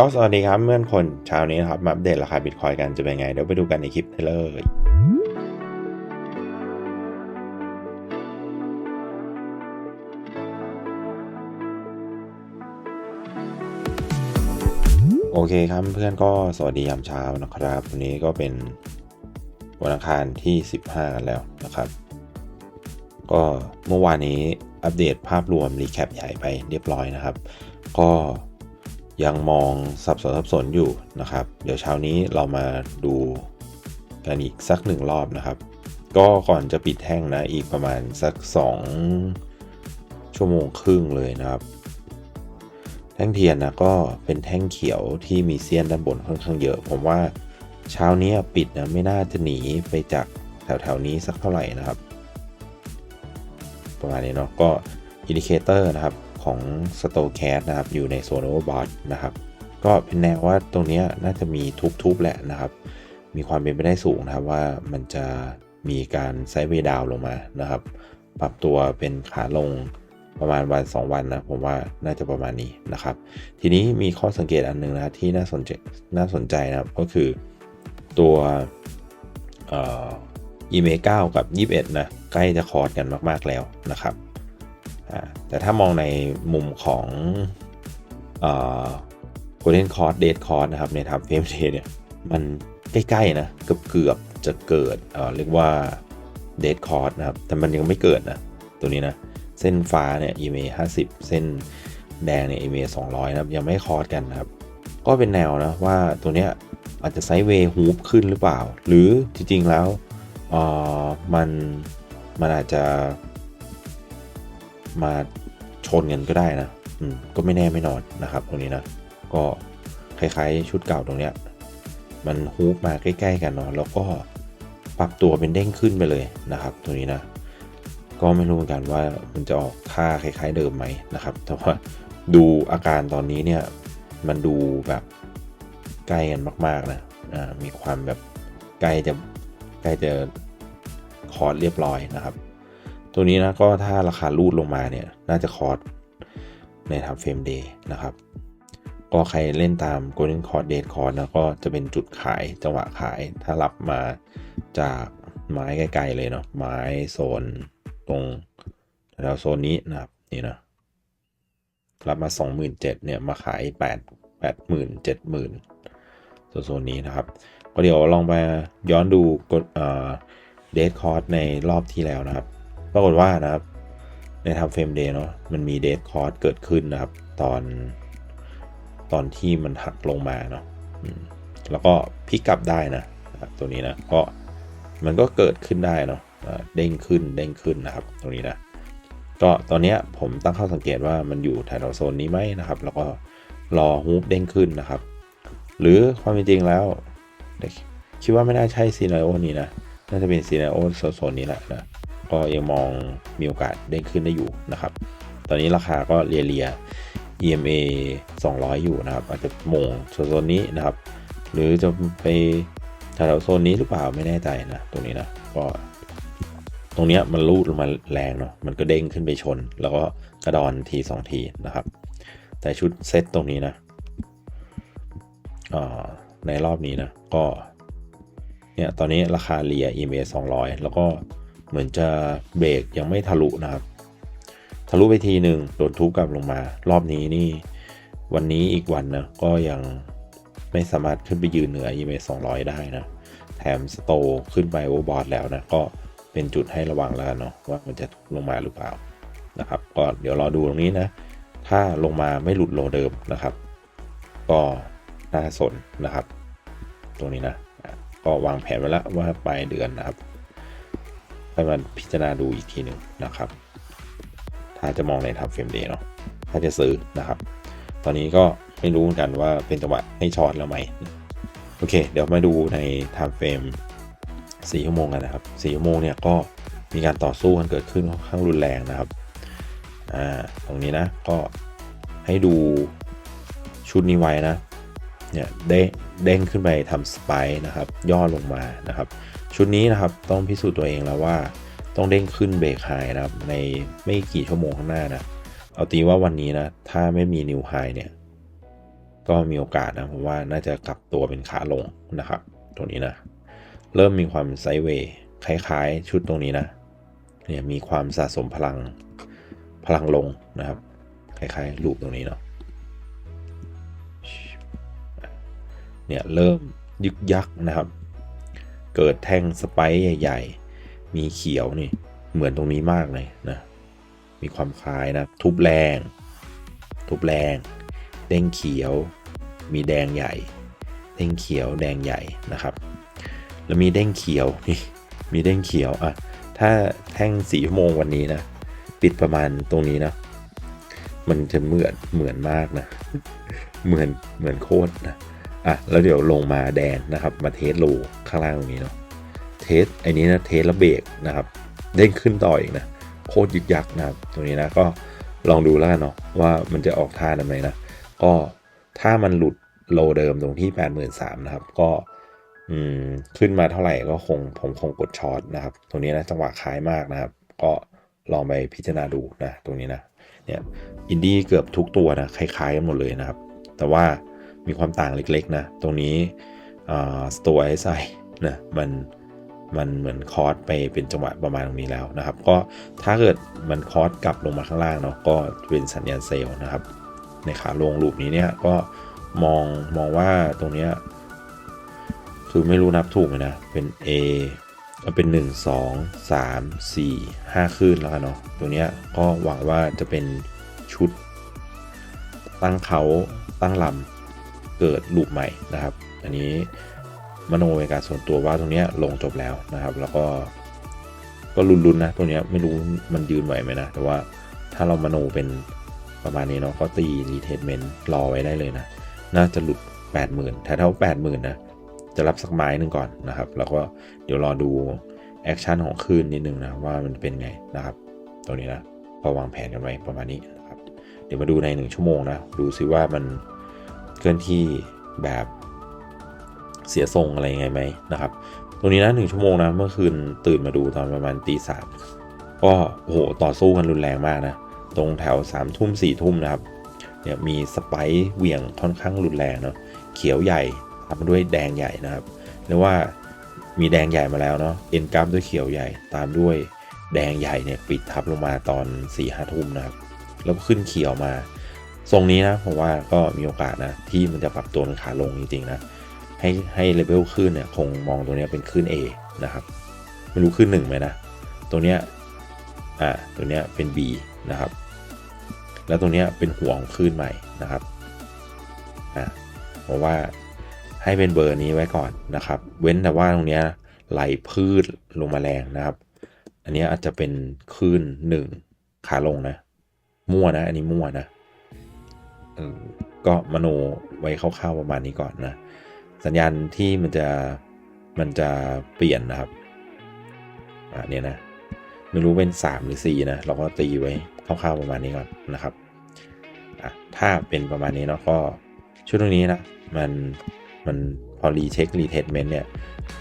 ก็สวัสดีครับเมื่อนคนเช้านี้นะครับมาอัปเดตราคาบิตคอยกันจะเป็นไง เดี๋ยวไปดูกันในคลิปเลยโอเคครับเพื่อนก็สวัสดียามเช้านะครับ วันนี้ก็เป็นวันอังคารที่ 15 กันแล้วนะครับ ก็เมื่อวานนี้อัปเดตภาพรวมรีแคปใหญ่ไปเรียบร้อยนะครับ ก็ ยังมองสับสนสับสนอยู่นะครับ เดี๋ยวเช้านี้เรามาดูกันอีกสักหนึ่งรอบนะครับ ก็ก่อนจะปิดแท่งนะอีกประมาณสัก 2 ชั่วโมงครึ่งเลยนะครับ แท่งเทียนนะก็เป็นแท่งเขียวที่มีเซียนด้านบนค่อนข้างเยอะ ผมว่าเช้านี้ปิดนะไม่น่าจะหนีไปจากแถวๆนี้สักเท่าไหร่นะครับ ประมาณนี้เนาะก็อินดิเคเตอร์นะครับ ของ s t o c a s นะครับ อยู่ในโซน overbought นะครับ ก็เป็นแนวว่าตรงนี้น่าจะมีทุบๆแหละนะครับ มีความเป็นไปได้สูงนะครับว่ามันจะมีการไซด์เวดาวลงมานะครับ ปรับตัวเป็นขาลงประมาณวัน 2 วันนะผมว่าน่าจะประมาณนี้นะครับ ทีนี้มีข้อสังเกตอันหนึงนะที่น่าสนใจน่าสนใจนะครับก็คือตัวอ่อ e m a 9กับ 21นะใกล้จะคอร์สกันมาก ๆ แล้วนะครับ แต่ถ้ามองในมุมของเอ่อ golden cross dead cross นะครับในทำเฟมเทเนี่ยมันใกล้ๆนะเกือบเกือบจะเกิดเเรียกว่า dead cross นะครับแต่มันยังไม่เกิดนะตัวนี้นะเส้นฟ้าเนี่ย EMA 50 เส้นแดงเนี่ย EMA 200 นะครับยังไม่คอร์สกันนะครับ ก็เป็นแนวนะว่าตัวเนี้ยอาจจะไซด์เวย์ฮูปขึ้นหรือเปล่า หรือจริงๆแล้วเออมันมันอาจจะ มาชนกันก็ได้นะ อืม ก็ไม่แน่ไม่นอนนะครับ ตรงนี้นะ ก็คล้ายๆชุดเก่าตรงเนี้ย มันฮูปมาใกล้ ๆ กันเนาะ แล้วก็ปรับตัวเป็นเด้งขึ้นไปเลยนะครับ ตัวนี้นะ ก็ไม่รู้เหมือนกันว่ามันจะออกค่าคล้ายๆเดิมไหมนะครับ แต่ว่าดูอาการตอนนี้เนี่ย มันดูแบบใกล้กันมากๆนะอ่ามีความแบบใกล้จะใกล้จะคอร์สเรียบร้อยนะครับ ตัวนี้นะก็ถ้าราคารูดลงมาเนี่ยน่าจะคอร์สในทำเฟรมเดย์นะครับ ก็ใครเล่นตาม Golden c o r d Date c o r d นะก็จะเป็นจุดขายจังหวะขายถ้ารับมาจากไม้ไกลๆเลยเนาะไม้โซนตรงแถวโซนนี้นะครับนี่นะรับมา 27,000เนี่ยมาขาย 8 80,000 70,000โซนนี้นะครับ ก็เดี๋ยวลองไปย้อนดูกดเดทคอร์สในรอบที่แล้วนะครับ ปรากฏว่านะครับ ในทำเฟรมเดย์เนาะมันมีเดทคอร์สเกิดขึ้นนะครับ ตอนตอนที่มันหักลงมาเนาะแล้วก็พลิกกลับได้นะตัวนี้นะก็มันก็เกิดขึ้นได้เนาะเด้งขึ้นเด้งขึ้นนะครับ ตรงนี้นะก็ตอนนี้ผมตั้งข้อสังเกตว่ามันอยู่แถวโซนนี้ไหมนะครับ แล้วก็รอฮูปเด้งขึ้นนะครับ หรือความจริงแล้วคิดว่าไม่น่าใช่ซีนาโอนี้นะน่าจะเป็นซีนาโอโซนนี้แหละนะ ก็ยังมองมีโอกาสเด้งขึ้นได้อยู่นะครับ ตอนนี้ราคาก็เรียเรีย EMA 200 อยู่นะครับ อาจจะมงโซนนี้นะครับ หรือจะไปแถวโซนนี้หรือเปล่าไม่แน่ใจนะตรงนี้นะก็ตรงนี้มันรูดลงมาแรงเนาะมันก็เด้งขึ้นไปชน แล้วก็กระดอนทีสองทีนะครับ แต่ชุดเซตตรงนี้นะในรอบนี้นะก็เนี่ยตอนนี้ราคาเลีย EMA 200 แล้วก็ เหมือนจะเบรกยังไม่ทะลุนะครับ ทะลุไปทีหนึ่งโดนทุบกลับลงมา รอบนี้นี่ วันนี้อีกวันนะก็ยังไม่สามารถขึ้นไปยืนเหนือ EMA 200 ได้นะ แถมสโตขึ้นไปโอเวอร์บอร์ดแล้วนะ ก็เป็นจุดให้ระวังแล้วเนาะว่ามันจะลงมาหรือเปล่านะครับ ก็เดี๋ยวรอดูตรงนี้นะ ถ้าลงมาไม่หลุดโลเดิมนะครับ ก็น่าสนนะครับ ตรงนี้นะ ก็วางแผนไว้แล้วว่าปลายเดือนนะครับ ให้มันพิจารณาดูอีกทีหนึ่งนะครับ ถ้าจะมองในทับเฟรมเดย์เนาะถ้าจะซื้อนะครับ ตอนนี้ก็ไม่รู้เหมือนกันว่าเป็นจังหวะให้ช็อตแล้วไหมโอเค เดี๋ยวมาดูในทับเฟรม4ชั่วโมงกันนะครับ4ชั่วโมงเนี่ยก็มีการต่อสู้กันเกิดขึ้นค่อนข้างรุนแรงนะครับอ่าตรงนี้นะก็ให้ดูชุดนี้ไว้นะเนี่ยเด้งเด้งขึ้นไปทำสไปนะครับ ย่อลงมานะครับ ชุดนี้นะครับต้องพิสูจน์ตัวเองแล้วว่า ต้องเด้งขึ้นเบรกไฮนะครับ ในไม่กี่ชั่วโมงข้างหน้านะเอาตีว่าวันนี้นะ ถ้าไม่มีนิวไฮเนี่ย ก็มีโอกาสนะผมว่าน่าจะกลับตัวเป็นขาลงนะครับ ตรงนี้นะ เริ่มมีความไซด์เวย์คล้ายๆ ชุดตรงนี้นะเนี่ยมีความสะสมพลังพลังลงนะครับคล้ายๆรูปตรงนี้เนาะเนี่ยเริ่มยึกยักนะครับ เกิดแท่งสไปร์ใหญ่ ๆ มีเขียวนี่ เหมือนตรงนี้มากเลยนะ มีความคล้ายนะ ทุบแรง ทุบแรง เด้งเขียว มีแดงใหญ่ เด้งเขียวแดงใหญ่นะครับ แล้วมีเด้งเขียวนี่มีเด้งเขียวอะ ถ้าแท่งสีชั่วโมงวันนี้นะ ปิดประมาณตรงนี้นะ มันจะเหมือนเหมือนมากนะ เหมือนเหมือนโคตรนะ อะแล้วเดี๋ยวลงมาแดงนะครับ มาเทสโลข้างล่างตรงนี้เนาะเทสไอ้นี้นะเทสแล้วเบรกนะครับ เด้งขึ้นต่ออีกนะโคตรยึกยักนะครับตรงนี้นะก็ลองดูแล้วกันเนาะว่ามันจะออกท่าทำไมนะก็ถ้ามันหลุดโลเดิมตรงที่ 83,000นะครับ ก็อืมขึ้นมาเท่าไหร่ก็คงผมคงกดช็อตนะครับ ตรงนี้นะจังหวะคล้ายมากนะครับ ก็ลองไปพิจารณาดูนะ ตรงนี้นะเนี่ยอินดี้เกือบทุกตัวนะคล้ายๆกันหมดเลยนะครับ แต่ว่า มีความต่างเล็กๆนะ ตรงนี้สตัวไอไซนะมันมันเหมือนคอร์สไปเป็นจังหวะประมาณตรงนี้แล้วนะครับ ก็ถ้าเกิดมันคอร์สกลับลงมาข้างล่างเนาะก็เป็นสัญญาณเซลล์นะครับ ในขาลงลูปนี้เนี่ยก็มองมองว่าตรงเนี้ยคือไม่รู้นับถูกนะ เป็น A เอเป็น 1 2 3 4 5คลื่นแล้วกันเนาะตัวเนี้ยก็หวังว่าจะเป็นชุดตั้งเขาตั้งลำ เกิดลูปใหม่นะครับ อันนี้มโนเวการส่วนตัวว่าตรงเนี้ยลงจบแล้วนะครับ แล้วก็ก็ลุ้นๆนะตรงเนี้ยไม่รู้มันยืนไหวไหมนะ แต่ว่าถ้าเรามโนเป็นประมาณนี้เนาะก็ตีรีเทสเมนต์รอไว้ได้เลยนะ น่าจะหลุด 80,000ถ้าเท่า 80,000นะจะรับสักไม้หนึ่งก่อนนะครับ แล้วก็เดี๋ยวรอดูแอคชั่นของคืนนิดนึงนะว่ามันเป็นไงนะครับตรงนี้นะก็วางแผนกันไว้ประมาณนี้นะครับ เดี๋ยวมาดูใน 1 ชั่วโมงนะ ดูซิว่ามัน เคลื่อนที่แบบเสียทรงอะไรยังไงไหมนะครับ ตรงนี้นะหนึ่งชั่วโมงนะเมื่อคืนตื่นมาดูตอนประมาณตีสามก็โอ้โหต่อสู้กันรุนแรงมากนะ ตรงแถว3ามทุ่มสี่ทุ่มนะครับเนี่ยมีสไปค์เหวี่ยงค่อนข้างรุนแรงเนาะเขียวใหญ่ตามด้วยแดงใหญ่นะครับเรียกว่ามีแดงใหญ่มาแล้วเนาะเอ็นกราฟด้วยเขียวใหญ่ตามด้วยแดงใหญ่เนี่ยปิดทับลงมาตอน4ี่ห้าทุ่มนะครับ แล้วก็ขึ้นเขียวมา ทรงนี้นะผมว่าก็มีโอกาสนะที่มันจะปรับตัวเป็นขาลงจริงๆนะให้ให้เลเวลขึ้นเนี่ยคงมองตัวนี้เป็นขึ้น A นะครับไม่รู้ขึ้นหนึ่งไหมนะตัวเนี้ยอ่าตัวเนี้ยเป็น B นะครับ แล้วตรงเนี้ยเป็นห่วงคลื่นใหม่นะครับอ่าผมว่าให้เป็นเบอร์นี้ไว้ก่อนนะครับ เว้นแต่ว่าตรงเนี้ยไหลพืชลงมาแรงนะครับ อันเนี้ยอาจจะเป็นคลื่นหนึ่งขาลงนะ มั่วนะ อันนี้มั่วนะ ก็มโนไว้คร่าวๆประมาณนี้ก่อนนะ สัญญาณที่มันจะมันจะเปลี่ยนนะครับอ่าเนี่ยนะไม่รู้เป็น 3 หรือ 4 นะ เราก็ตีไว้คร่าวๆประมาณนี้ก่อนนะครับอะถ้าเป็นประมาณนี้เนาะก็ชุดตรงนี้นะมันมันพอรีเช็ครีเทสเมนต์เนี่ย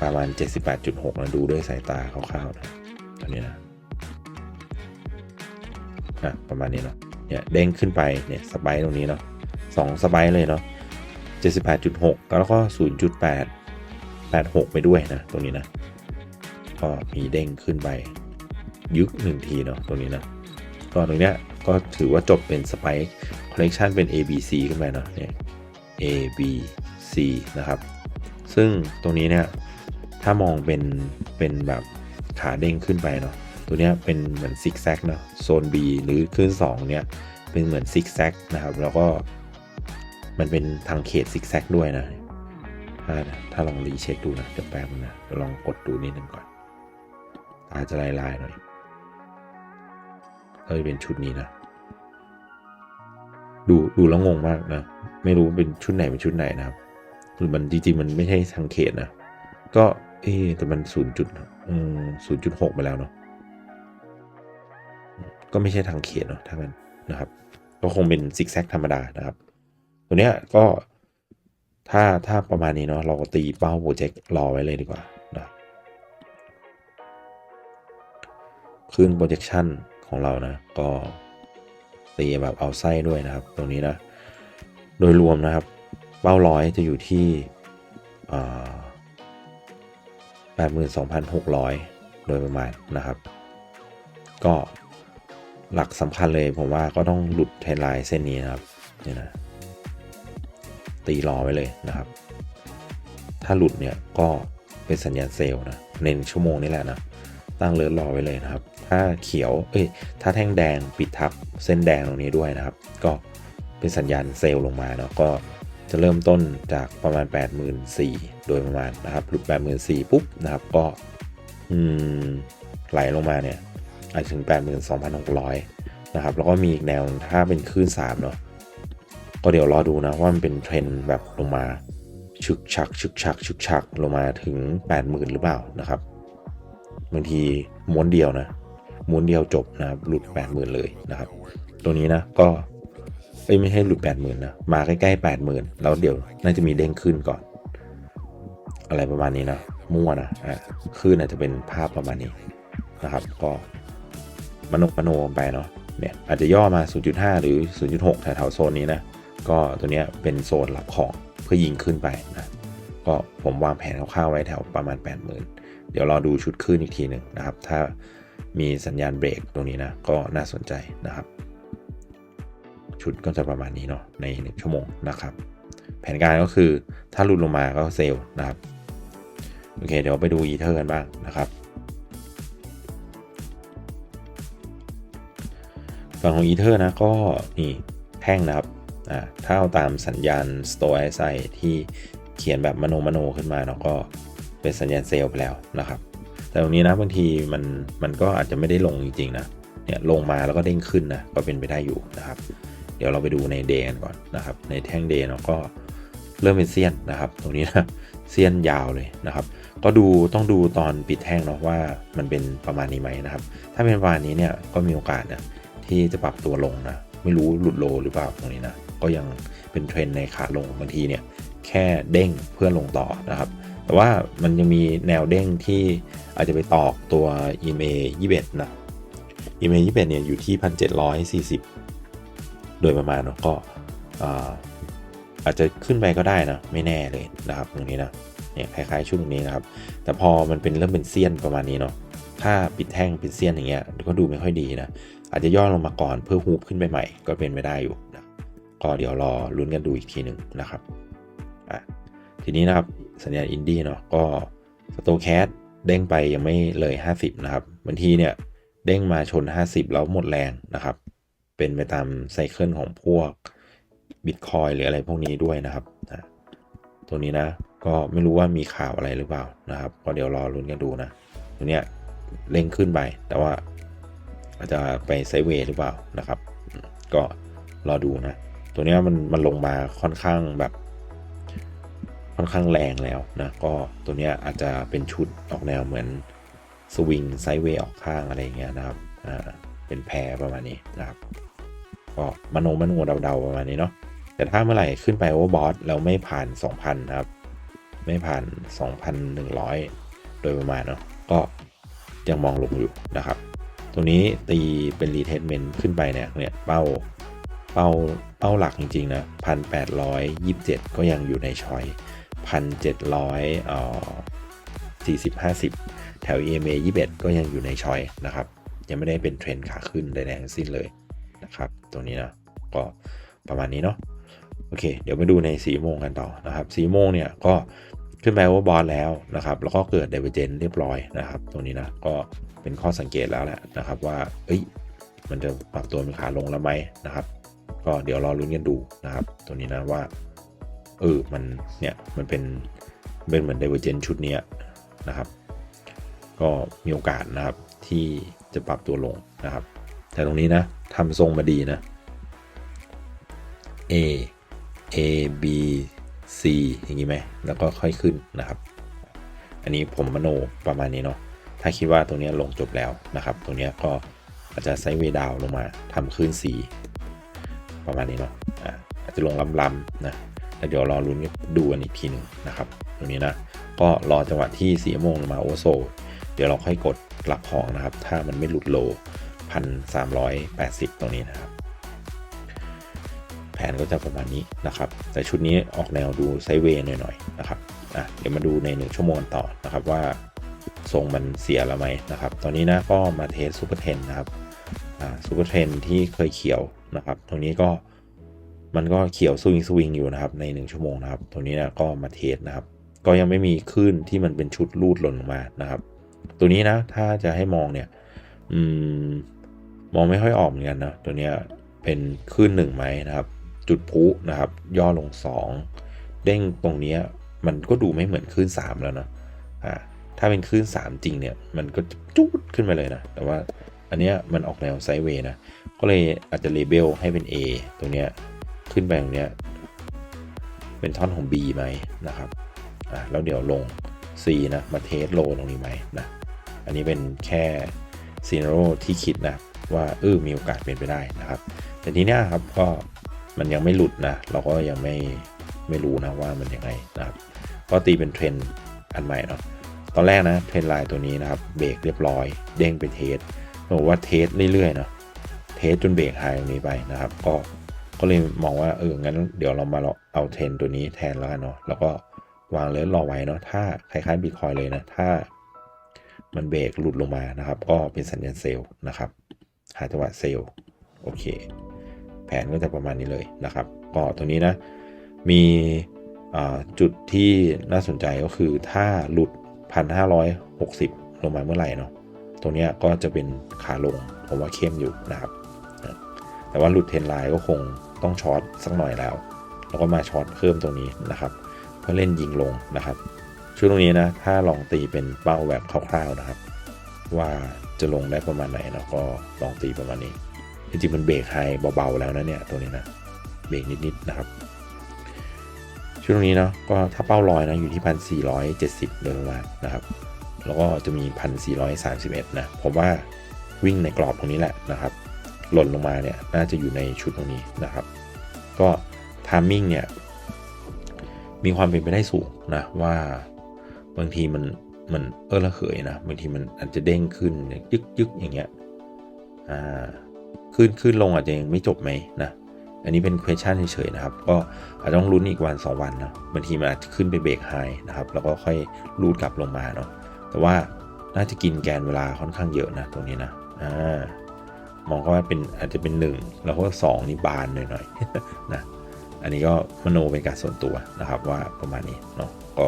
ประมาณ 78.6นะดูด้วยสายตาคร่าวๆนะตอนนี้นะอะประมาณนี้เนาะ เนี่ยเด้งขึ้นไปเนี่ยสไปร์ตรงนี้เนาะสองสไปร์เลยเนาะ78.6 แล้วก็ 0.8 86 ไปด้วยนะตรงนี้นะ ก็มีเด้งขึ้นไปยึกหนึ่งทีเนาะตรงนี้นะ ก็ตรงเนี้ยก็ถือว่าจบเป็นสไปค์คอลเลกชันเป็น A B C ขึ้นไปเนาะเนี่ย A B C นะครับ ซึ่งตรงนี้เนี่ยถ้ามองเป็นเป็นแบบขาเด้งขึ้นไปเนาะ ตัวเนี้ยเป็นเหมือนซิกแซกเนาะโซน B หรือขึ้น2 เนี่ย เป็นเหมือนซิกแซกนะครับ แล้วก็มันเป็นทางเขตซิกแซกด้วยนะ ถ้าถ้าลองรีเช็คดูนะเดี๋ยวแป๊บนะลองกดดูนิดนึงก่อน อาจจะลายลายๆหน่อยเออเป็นชุดนี้นะ ดูดูแล้วงงมากนะ ไม่รู้เป็นชุดไหนเป็นชุดไหนนะครับหรือมันจริงๆมันไม่ใช่ทางเขตนะ ก็เอ๊แต่มันศูนย์จุดศูนย์จุดหกไปแล้วเนาะ ก็ไม่ใช่ทางเขตเนาะถ้างั้นนะครับ ก็คงเป็นซิกแซกธรรมดานะครับ ตัวเนี้ยก็ถ้าถ้าประมาณนี้เนาะเราก็ตีเป้าโปรเจกต์รอไว้เลยดีกว่านะขึ้น projection ของเรานะ ก็ตีแบบเอาไส้ด้วยนะครับ ตรงนี้นะ โดยรวมนะครับ เป้าร้อยจะอยู่ที่แปดหมื่นสองพันหกร้อยโดยประมาณนะครับ ก็ หลักสำคัญเลยผมว่าก็ต้องหลุดเทรนไลน์เส้นนี้นะครับนี่นะตีรอไว้เลยนะครับ ถ้าหลุดเนี่ยก็เป็นสัญญาณเซลล์นะในชั่วโมงนี้แหละนะตั้งเลือรอไว้เลยนะครับ ถ้าเขียวเอ้ยถ้าแท่งแดงปิดทับเส้นแดงตรงนี้ด้วยนะครับ ก็เป็นสัญญาณเซลล์ลงมาเนาะก็จะเริ่มต้นจากประมาณ 84,000โดยประมาณนะครับหลุด 84,000ปุ๊บนะครับก็อืมไหลลงมาเนี่ย อาจถึง 82,600 นะครับ แล้วก็มีอีกแนวถ้าเป็นคลื่น3เนาะก็เดี๋ยวรอดูนะว่ามันเป็นเทรนแบบลงมาชึกชักชึกชักชึกชักลงมาถึง 80,000 หรือเปล่านะครับบางทีม้วนเดียวนะม้วนเดียวจบนะครับหลุด 80,000 เลยนะครับตัวนี้นะก็เอ้ยไม่ให้หลุด 80,000 นะ มาใกล้ๆ 80,000 แล้วเดี๋ยวน่าจะมีเด้งขึ้นก่อน อะไรประมาณนี้นะมั่วนะอะขึ้นอาจจะเป็นภาพประมาณนี้นะครับ ก็ มโนมโนไปเนาะเนี่ยอาจจะย่อมา 0.5 หรือ 0.6แถวๆโซนนี้นะก็ตัวเนี้ยเป็นโซนรับของเพื่อยิงขึ้นไปนะก็ผมวางแผนคร่าวๆไว้แถวประมาณ 80,000 เดี๋ยวรอดูชุดขึ้นอีกทีหนึ่งนะครับ ถ้ามีสัญญาณเบรกตรงนี้นะก็น่าสนใจนะครับ ชุดก็จะประมาณนี้เนาะใน 1 ชั่วโมงนะครับ แผนการก็คือถ้าหลุดลงมาก็เซลล์นะครับโอเคเดี๋ยวไปดูอีเทอร์กันบ้างนะครับ ฝั่งของอีเทอร์นะก็นี่แท่งนะครับอ่าถ้าเอาตามสัญญาณ store SI ที่เขียนแบบมโนมโนขึ้นมาเนาะก็เป็นสัญญาณเซลล์ไปแล้วนะครับ แต่ตรงนี้นะบางทีมันมันก็อาจจะไม่ได้ลงจริงๆนะเนี่ยลงมาแล้วก็เด้งขึ้นนะก็เป็นไปได้อยู่นะครับ เดี๋ยวเราไปดูในเดย์กันก่อนนะครับ ในแท่งเดย์เนาะก็เริ่มเป็นเซียนนะครับ ตรงนี้นะเซียนยาวเลยนะครับ ก็ดูต้องดูตอนปิดแท่งเนาะว่ามันเป็นประมาณนี้ไหมนะครับ ถ้าเป็นประมาณนี้เนี่ยก็มีโอกาสนะ ที่จะปรับตัวลงนะ ไม่รู้หลุดโลหรือเปล่าตรงนี้นะ ก็ยังเป็นเทรนในขาลงบางทีเนี่ยแค่เด้งเพื่อลงต่อนะครับ แต่ว่ามันยังมีแนวเด้งที่อาจจะไปตอกตัว EMA 21 นะ EMA 21เนี่ยอยู่ที่ 1,740 โดยประมาณเนาะก็อาจจะขึ้นไปก็ได้นะ ไม่แน่เลยนะครับตรงนี้นะเนี่ยคล้ายๆช่วงนี้นะครับ แต่พอมันเป็นเริ่มเป็นเซียนประมาณนี้เนาะถ้าปิดแท่งเป็นเซียนอย่างเงี้ยก็ดูไม่ค่อยดีนะ อาจจะย่อลงมาก่อนเพื่อฮูบขึ้นไปใหม่ ก็เป็นไปได้อยู่นะก็เดี๋ยวรอลุ้นกันดูอีกทีหนึ่งนะครับอะทีนี้นะครับสัญญาณอินดี้เนาะก็สโตแคสเด้งไปยังไม่เลย 50 นะครับบางทีเนี่ยเด้งมาชน 50 แล้วหมดแรงนะครับ เป็นไปตามไซเคิลของพวกบิตคอยหรืออะไรพวกนี้ด้วยนะครับนะตัวนี้นะก็ไม่รู้ว่ามีข่าวอะไรหรือเปล่านะครับ ก็เดี๋ยวรอลุ้นกันดูนะตัวเนี้ยเร่งขึ้นไปแต่ว่า อาจจะไปไซเวย์หรือเปล่านะครับ ก็รอดูนะ ตัวนี้มันมันลงมาค่อนข้างแบบ ค่อนข้างแรงแล้วนะ ก็ตัวนี้อาจจะเป็นชุดออกแนวเหมือนสวิงไซเวย์ออกข้างอะไรเงี้ยนะครับ อ่า เป็นแพรประมาณนี้นะครับก็มโนมโนเดาๆประมาณนี้เนาะ แต่ถ้าเมื่อไหร่ขึ้นไปโอเวอร์บอสแล้วไม่ผ่าน 2,000นะครับ ไม่ผ่าน 2,100 โดยประมาณเนาะ ก็ยังมองลงอยู่นะครับ ตัวนี้ตีเป็นรีเทสเมนต์ขึ้นไปเนี่ยเนี่ยเป้าเป้าเป้าหลักจริงๆนะพันแปดร้อยยี่สิบเจ็ดก็ยังอยู่ในชอยพันเจ็ดร้อยอ่อสี่สิบห้าสิบแถว EMA ยี่สิบก็ยังอยู่ในชอยนะครับ ยังไม่ได้เป็นเทรนขาขึ้นใดๆทั้งสิ้นเลยนะครับตัวนี้นะก็ประมาณนี้เนาะโอเค เดี๋ยวมาดูในสีโมงกันต่อนะครับสีโมงเนี่ยก็ ขึ้นไปโอเวอร์บอลแล้วนะครับแล้วก็เกิดเดเวเจนเรียบร้อยนะครับ ตรงนี้นะก็เป็นข้อสังเกตแล้วแหละนะครับว่าเอ้ยมันจะปรับตัวเป็นขาลงแล้วไหมนะครับ ก็เดี๋ยวรอรุ้นกันดูนะครับ ตัวนี้นะว่าเออมันเนี่ยมันเป็นเป็นเหมือนเดเวเจนชุดนี้นะครับ ก็มีโอกาสนะครับที่จะปรับตัวลงนะครับ แต่ตรงนี้นะทำทรงมาดีนะ A A B C อย่างนี้ไหมแล้วก็ค่อยขึ้นนะครับ อันนี้ผมมโนประมาณนี้เนาะถ้าคิดว่าตรงนี้ลงจบแล้วนะครับ ตรงนี้ก็อาจจะไซด์เวดาวลงมาทำขึ้นสีประมาณนี้เนาะอาจจะลงลำๆนะแล้วเดี๋ยวรอรุ้นดูกันอีกทีหนึ่งนะครับ ตรงนี้นะ ก็รอจังหวะที่สีโมงลงมาโอโซ เดี๋ยวเราค่อยกดกลับของนะครับ ถ้ามันไม่หลุดโลพันสามร้อยแปดสิบตรงนี้นะครับ แผนก็จะประมาณนี้นะครับ แต่ชุดนี้ออกแนวดูไซเวย์หน่อยๆนะครับอะเดี๋ยวมาดูใน 1 ชั่วโมงต่อนะครับว่าทรงมันเสียแล้วไหมนะครับ ตอนนี้นะก็มาเทสซูเปอร์เทนนะครับอ่าซูเปอร์เทนที่เคยเขียวนะครับ ตรงนี้ก็มันก็เขียวสวิงสวิงอยู่นะครับใน 1 ชั่วโมงนะครับ ตรงนี้นะก็มาเทสนะครับ ก็ยังไม่มีคลื่นที่มันเป็นชุดรูดหล่นลงมานะครับ ตัวนี้นะถ้าจะให้มองเนี่ยอืมมองไม่ค่อยออกเหมือนกันนะตัวเนี้ยเป็นคลื่นหนึ่งไหมนะครับ จุดพุนะครับ ย่อลง 2 เด้งตรงนี้มันก็ดูไม่เหมือนคลื่น 3 แล้วนะอ่าถ้าเป็นคลื่น 3 จริงเนี่ย มันก็จุดขึ้นไปเลยนะ แต่ว่าอันเนี้ยมันออกแนวไซด์เวย์นะ ก็เลยอาจจะเลเบลให้เป็น A ตรงเนี้ยขึ้นไปตรงเนี้ยเป็นท่อนของ B ไหมนะครับอ่าแล้วเดี๋ยวลง C นะ มาเทสโลตรงนี้ไหมนะ อันนี้เป็นแค่ซีนโรที่คิดนะ ว่าเออมีโอกาสเป็นไปได้นะครับ แต่ทีเนี้ยครับก็ มันยังไม่หลุดนะ เราก็ยังไม่ไม่รู้นะว่ามันยังไงนะครับ ก็ตีเป็นเทรนด์อันใหม่เนาะ ตอนแรกนะเทรนไลน์ตัวนี้นะครับเบรกเรียบร้อย เด้งไปเทสบอกว่าเทสเรื่อยๆเนาะ เทสจนเบรกไฮตรงนี้ไปนะครับ ก็ ก็เลยมองว่าเออ งั้นเดี๋ยวเรามาเอาเทรนตัวนี้แทนแล้วกันเนาะ แล้วก็วางเลยรอไว้เนาะ ถ้าคล้ายๆบิตคอยเลยนะ ถ้ามันเบรกหลุดลงมานะครับ ก็เป็นสัญญาณเซลล์นะครับ หาจังหวะเซลล์ โอเค แผนก็จะประมาณนี้เลยนะครับ ก็ตรงนี้นะ มีจุดที่น่าสนใจก็คือถ้าหลุด 1,560 ลงมาเมื่อไหร่เนาะตรงนี้ก็จะเป็นขาลงผมว่าเข้มอยู่นะครับ แต่ว่าหลุดเทนไลน์ก็คงต้องช็อตสักหน่อยแล้ว แล้วก็มาช็อตเพิ่มตรงนี้นะครับ เพื่อเล่นยิงลงนะครับช่วงตรงนี้นะถ้าลองตีเป็นเป้าแบบคร่าวๆนะครับ ว่าจะลงได้ประมาณไหนเนาะก็ลองตีประมาณนี้ จริงๆมันเบรกไฮเบาๆแล้วนะเนี่ยตัวนี้นะเบรกนิดๆนะครับช่วงตรงนี้เนาะก็ถ้าเป้าลอยนะอยู่ที่พันสี่ร้อยเจ็ดสิบโดยประมาณนะครับ แล้วก็จะมีพันสี่ร้อยสามสิบเอ็ดนะผมว่าวิ่งในกรอบตรงนี้แหละนะครับ หล่นลงมาเนี่ยน่าจะอยู่ในชุดตรงนี้นะครับ ก็ทามมิ่งเนี่ยมีความเป็นไปได้สูงนะว่าบางทีมันมันเออระเหยนะบางทีมันอาจจะเด้งขึ้นยึกยึกอย่างเงี้ยอ่า ขึ้นขึ้นลงอาจจะยังไม่จบไหมนะอันนี้เป็น question เฉยๆนะครับ ก็อาจจะต้องลุ้นอีกวัน 2 วันนะบางทีมันอาจจะขึ้นไปเบรกไฮนะครับ แล้วก็ค่อยรูดกลับลงมาเนาะแต่ว่าน่าจะกินแกนเวลาค่อนข้างเยอะนะตรงนี้นะอ่ามองว่าเป็นอาจจะเป็น 1 แล้วก็2นี่บานหน่อยๆนะอันนี้ก็มโนเป็นการส่วนตัวนะครับว่าประมาณนี้เนาะก็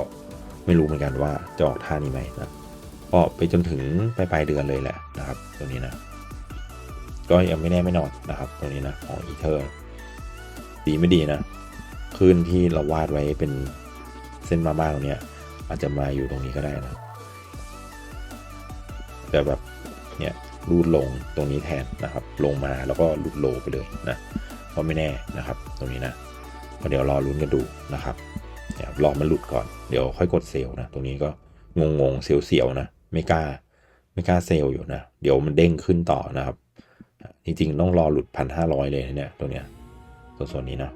ไม่รู้เหมือนกันว่าจะออกท่านี้ไหมนะก็ไปจนถึงปลายปลายเดือนเลยแหละนะครับ ตัวนี้นะ ก็ยังไม่แน่ไม่นอนนะครับตัวนี้นะของอีเทอร์ดีไม่ดีนะคลื่นที่เราวาดไว้เป็นเส้นมาม่าตรงนี้อาจจะมาอยู่ตรงนี้ก็ได้นะแต่แบบเนี่ยรูดลงตรงนี้แทนนะครับ ลงมาแล้วก็หลุดโลไปเลยนะก็ไม่แน่นะครับ ตรงนี้นะก็เดี๋ยวรอลุ้นกันดูนะครับเดี๋ยวรอมันหลุดก่อนเดี๋ยวค่อยกดเซลล์นะตรงนี้ก็งงงๆเสียวๆนะไม่กล้าไม่กล้าเซลล์อยู่นะเดี๋ยวมันเด้งขึ้นต่อนะครับ จริงๆ ต้องรอหลุดพันห้าร้อยเลยเนี่ยตัวเนี้ยตัวส่วนนี้เนาะ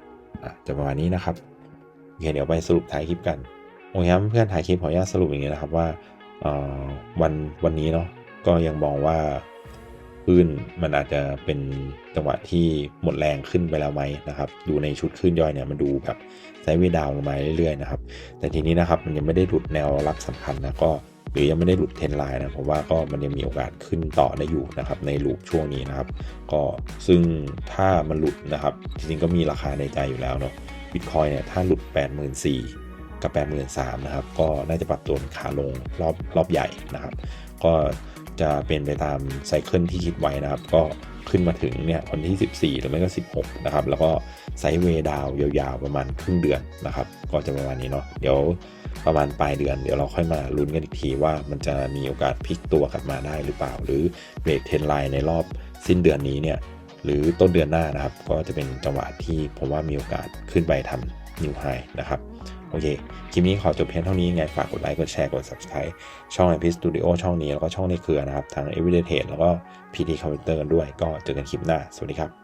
ะจะประมาณนี้นะครับโอเคเดี๋ยวไปสรุปท้ายคลิปกันโอเคครับเพื่อนถ่ายคลิปขออนุญาตสรุปอย่างนี้นะครับว่าวันวันนี้เนาะก็ยังมองว่าขึ้นมันอาจจะเป็นจังหวะที่หมดแรงขึ้นไปแล้วไหมนะครับ ดูในชุดขึ้นย่อยเนี่ยมันดูแบบไซด์เวดาวลงมาเรื่อยๆนะครับ แต่ทีนี้นะครับมันยังไม่ได้หลุดแนวรับสำคัญนะก็ หรือยังไม่ได้หลุดเทนไลน์นะผมว่าก็มันยังมีโอกาสขึ้นต่อได้อยู่นะครับในลูปช่วงนี้นะครับ ก็ซึ่งถ้ามันหลุดนะครับจริงๆก็มีราคาในใจอยู่แล้วเนาะบิตคอยเนี่ยถ้าหลุด 84,000กับ 83,000นะครับก็น่าจะปรับตัวขาลงรอบรอบใหญ่นะครับ ก็จะเป็นไปตามไซเคิลที่คิดไว้นะครับ ก็ ขึ้นมาถึงเนี่ยวันที่ 14 หรือไม่ก็ 16 นะครับ แล้วก็ไซด์เวดาวยาวๆ ประมาณครึ่งเดือนนะครับ ก็จะประมาณนี้เนาะ เดี๋ยวประมาณปลายเดือนเดี๋ยวเราค่อยมาลุ้นกันอีกทีว่ามันจะมีโอกาสพลิกตัวกลับมาได้หรือเปล่า หรือเบรกเทนไลน์ในรอบสิ้นเดือนนี้เนี่ยหรือต้นเดือนหน้านะครับ ก็จะเป็นจังหวะที่ผมว่ามีโอกาสขึ้นไปทำนิวไฮนะครับ โอเค คลิปนี้ขอจบเพียงเท่านี้ไงฝากกดไลค์ กดแชร์ กด subscribe ช่อง IP Studio ช่องนี้ แล้วก็ช่องในเครือนะครับ ทั้ง Everyday Trade แล้วก็ PT Computer กันด้วย ก็เจอกันคลิปหน้า สวัสดีครับ